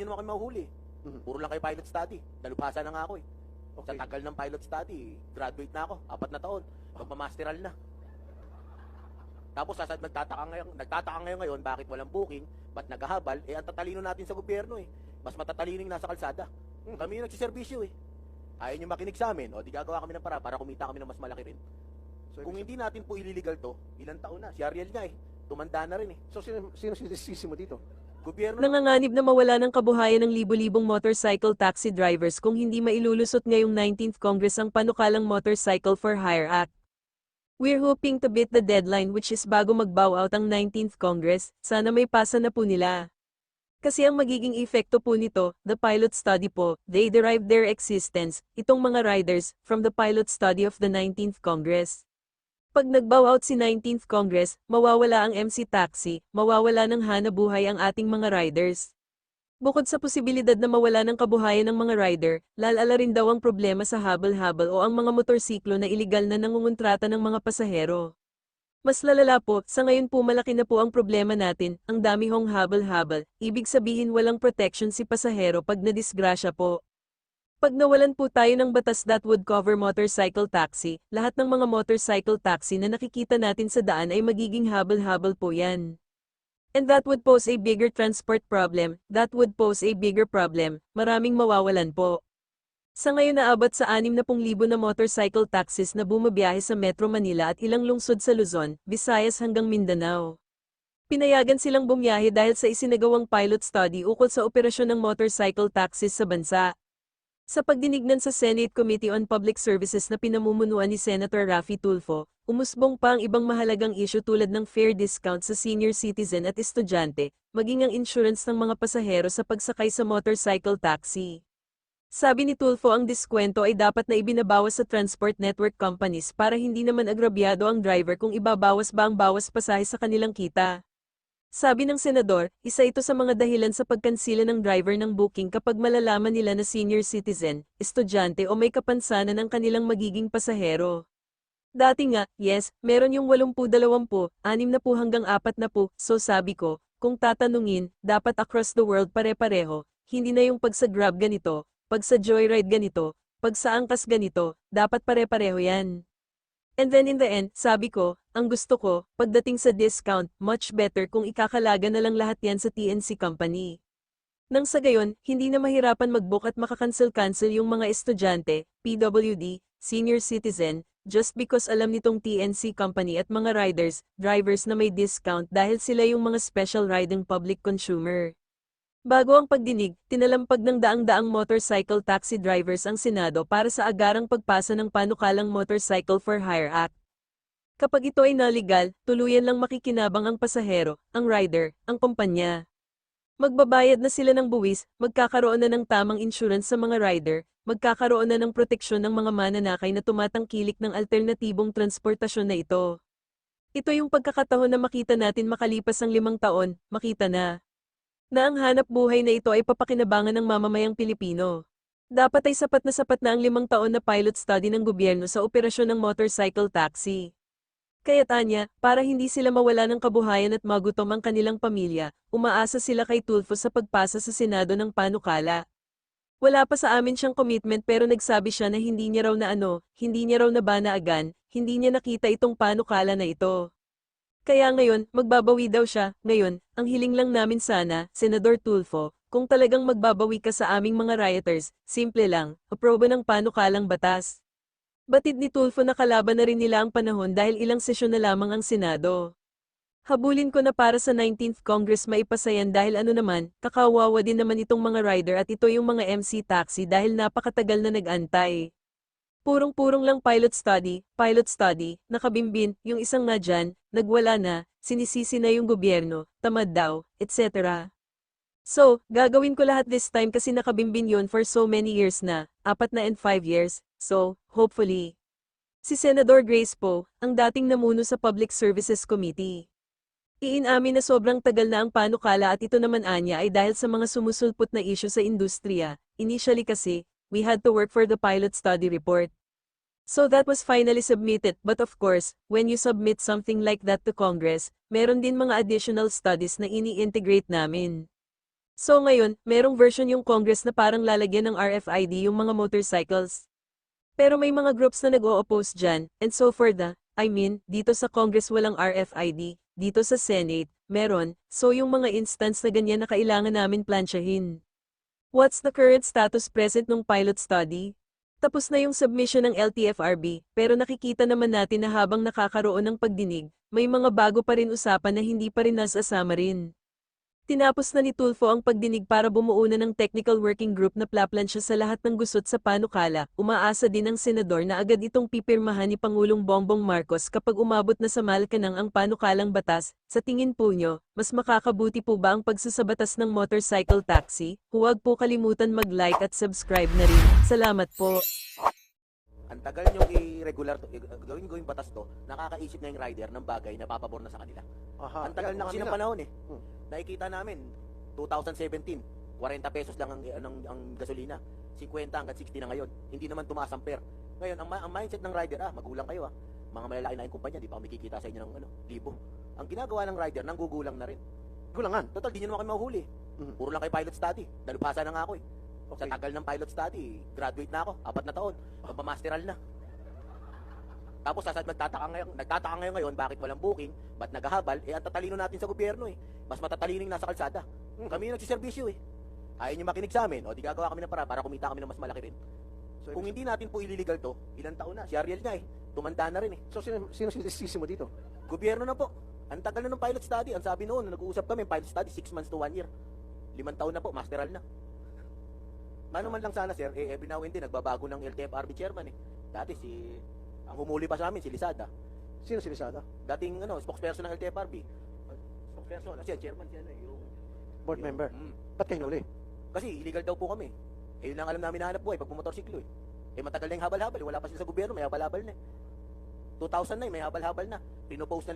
nyo naman kayo mahuhuli. Mhm. Puro lang kayo pilot study. Dalubhasa na nga ako eh. Sa Okay. tagal ng pilot study, graduate na ako. Apat na taon. Magmamasteral na. Tapos sasad nagtataka ngayon, nagtataka ngayon ngayon bakit walang booking, ba't naghahabal, eh ang tatalino natin sa gobyerno eh. Mas matatalino yung nasa kalsada. Kami yung nagsiservisyo eh. Ayaw nyo makinig sa amin, o di gagawa kami ng para para kumita kami ng mas malaki rin. So, Kung hindi natin po ililigal to, ilang taon na, si Ariel nga eh, tumanda na rin eh. so sino, sino sinisisi mo dito? Gobyerno Nanganganib na mawala ng kabuhayan ng libo-libong motorcycle taxi drivers kung hindi mailulusot ngayong 19th Congress ang panukalang Motorcycle for Hire Act. We're hoping to beat the deadline which is bago mag-bow out ang 19th Congress, sana may pasa na po nila. Kasi ang magiging epekto po nito, the pilot study po, they derived their existence, itong mga riders, from the pilot study of the 19th Congress. Pag nag-bow out si 19th Congress, mawawala ang MC Taxi, mawawala ng hanabuhay ang ating mga riders. Bukod sa posibilidad na mawala ng kabuhayan ng mga rider, lalala rin daw ang problema sa habal-habal o ang mga motorsiklo na iligal na nangungontrata ng mga pasahero. Mas lalala po, sa ngayon po malaki na po ang problema natin, ang dami hong habal-habal, ibig sabihin walang protection si pasahero pag nadisgrasya po. Pag nawalan po tayo ng batas that would cover motorcycle taxi, lahat ng mga motorcycle taxi na nakikita natin sa daan ay magiging habal-habal po yan. And that would pose a bigger transport problem, that would pose a bigger problem, maraming mawawalan po. Sa ngayon naabot sa 60,000 na motorcycle taxis na bumabiyahe sa Metro Manila at ilang lungsod sa Luzon, Visayas hanggang Mindanao. Pinayagan silang bumiyahe dahil sa isinagawang pilot study ukol sa operasyon ng motorcycle taxis sa bansa. Sa pagdinignan sa Senate Committee on Public Services na pinamumunuan ni Senator Raffy Tulfo, umusbong pa ang ibang mahalagang issue tulad ng fair discount sa senior citizen at estudyante, maging ang insurance ng mga pasahero sa pagsakay sa motorcycle taxi. Sabi ni Tulfo ang diskwento ay dapat na ibinabawas sa transport network companies para hindi naman agrabyado ang driver kung ibabawas ba ang bawas pasahe sa kanilang kita. Sabi ng senador, isa ito sa mga dahilan sa pagkansila ng driver ng booking kapag malalaman nila na senior citizen, estudyante o may kapansanan ang kanilang magiging pasahero. Dati nga, yes, meron yung 80-20, 6 na po hanggang 4 na po, so sabi ko, kung tatanungin, dapat across the world pare-pareho, hindi na yung pag sa Grab ganito, pag sa Joyride ganito, pag sa Angkas ganito, dapat pare-pareho yan. And then in the end, sabi ko, ang gusto ko, pagdating sa discount, much better kung ikakalaga na lang lahat yan sa TNC company. Nang sa gayon, hindi na mahirapan mag-book at makakancel-cancel yung mga estudyante, PWD, senior citizen, just because alam nitong TNC company at mga riders, drivers na may discount dahil sila yung mga special riding public consumer. Bago ang pagdinig, tinalampag ng daang-daang motorcycle taxi drivers ang Senado para sa agarang pagpasa ng panukalang Motorcycle for Hire Act. Kapag ito ay naligal, tuluyan lang makikinabang ang pasahero, ang rider, ang kumpanya. Magbabayad na sila ng buwis, magkakaroon na ng tamang insurance sa mga rider, magkakaroon na ng proteksyon ng mga mananakay na tumatangkilik ng alternatibong transportasyon na ito. Ito yung pagkakataon na makita natin makalipas ang limang taon, makita na na ang hanap buhay na ito ay papakinabangan ng mamamayang Pilipino. Dapat ay sapat na sapat na ang limang taon na pilot study ng gobyerno sa operasyon ng motorcycle taxi. Kaya tanya, para hindi sila mawala ng kabuhayan at magutom ang kanilang pamilya, umaasa sila kay Tulfo sa pagpasa sa Senado ng panukala. Wala pa sa amin siyang commitment pero nagsabi siya na hindi niya raw na ano, hindi niya raw nabanaagan, hindi niya nakita itong panukala na ito. Kaya ngayon, magbabawi daw siya. Ngayon, ang hiling lang namin sana, Senador Tulfo, kung talagang magbabawi ka sa aming mga rioters, simple lang, aproba ng panukalang batas. Batid ni Tulfo na kalaban na rin nila ang panahon dahil ilang sesyon na lamang ang Senado. Habulin ko na para sa 19th Congress maipasayan dahil ano naman, kakawawa din naman itong mga rider at ito yung mga MC taxi dahil napakatagal na nag-antay. Purong-purong lang pilot study, pilot study, nakabimbin, yung isang na dyan, nagwala na, sinisisi na yung gobyerno, tamad daw, etc. So, gagawin ko lahat this time kasi nakabimbin yon for so many years na, apat na and five years, so, hopefully. Si Senador Grace Poe, ang dating namuno sa Public Services Committee. Iinamin na sobrang tagal na ang panukala at ito naman anya ay dahil sa mga sumusulpot na issue sa industriya, initially kasi, we had to work for the pilot study report. So that was finally submitted, but of course, when you submit something like that to Congress, meron din mga additional studies na ini-integrate namin. So ngayon, merong version yung Congress na parang lalagyan ng RFID yung mga motorcycles. Pero may mga groups na nag-o-oppose dyan, and so for the, I mean, dito sa Congress walang RFID, dito sa Senate, meron, so yung mga instance na ganyan na kailangan namin plansyahin. What's the current status present ng pilot study? Tapos na yung submission ng LTFRB, pero nakikita naman natin na habang nakakaroon ng pagdinig, may mga bago pa rin usapan na hindi pa rin nasasama rin. Tinapos na ni Tulfo ang pagdinig para bumuo na ng technical working group na plaplansya sa lahat ng gusot sa panukala. Umaasa din ang senador na agad itong pipirmahan ni Pangulong Bongbong Marcos kapag umabot na sa Malacanang ang panukalang batas. Sa tingin po nyo, mas makakabuti po ba ang pagsasabatas ng motorcycle taxi? Huwag po kalimutan mag-like at subscribe na rin. Salamat po. Ang tagal nyo i-regular to, gawin gawin batas to, nakakaisip na yung rider ng bagay na papabor na sa kanila. Aha. Ang tagal na marami ng panahon eh. Hmm. Nakikita namin, 2017, 40 pesos lang ang, ang, ang gasolina. 50 hanggang 60 na ngayon. Hindi naman tumaas ang per. Ngayon, ang, ang mindset ng rider, ah, magulang kayo ah. Mga malalaki na yung kumpanya, di pa kami kikita sa inyo ng ano, libo. Ang ginagawa ng rider, nanggugulang na rin. Gulangan. Total, di nyo naman kami mahuhuli. Mhm. Puro lang kay pilot study. Dalubhasa na nga ako eh. Sa Okay. tagal ng pilot study, graduate na ako, apat na taon. Magpamasteral na. Tapos sasad nagtataka ngayon, nagtataka ngayon ngayon bakit walang booking, ba't naghahabal, eh ang tatalino natin sa gobyerno eh. Mas matatalino yung nasa kalsada. Kami yung nagsiservisyo eh. Ayaw nyo makinig sa amin, o di gagawa kami ng para para kumita kami ng mas malaki rin. So, Kung hindi natin po ililigal to, ilang taon na, si Ariel nga eh, tumanda na rin eh. so sino, sino sinisisi mo dito? Gobyerno na po. Ang tagal na ng pilot study. Ang sabi noon, nung nag-uusap kami, pilot study, 6 months to 1 year. Limang taon na po, masteral na. Mano man lang sana, sir, eh, every now and then, nagbabago ng LTFRB chairman eh. Dati si, ang humuli pa sa amin, si Lisada. Sino sinisada? Dating, ano, spokesperson ng LTFRB. Spokesperson, siya, chairman siya, eh, yung... Board member. Mm. Ba't kayo nuli? Kasi illegal daw po kami. Eh, yun lang alam namin na hanap buhay pag bumotorsiklo eh. Eh, matagal na yung habal-habal. Wala pa sila sa gobyerno, may habal-habal na eh. 2009, may habal-habal na. Pinopose na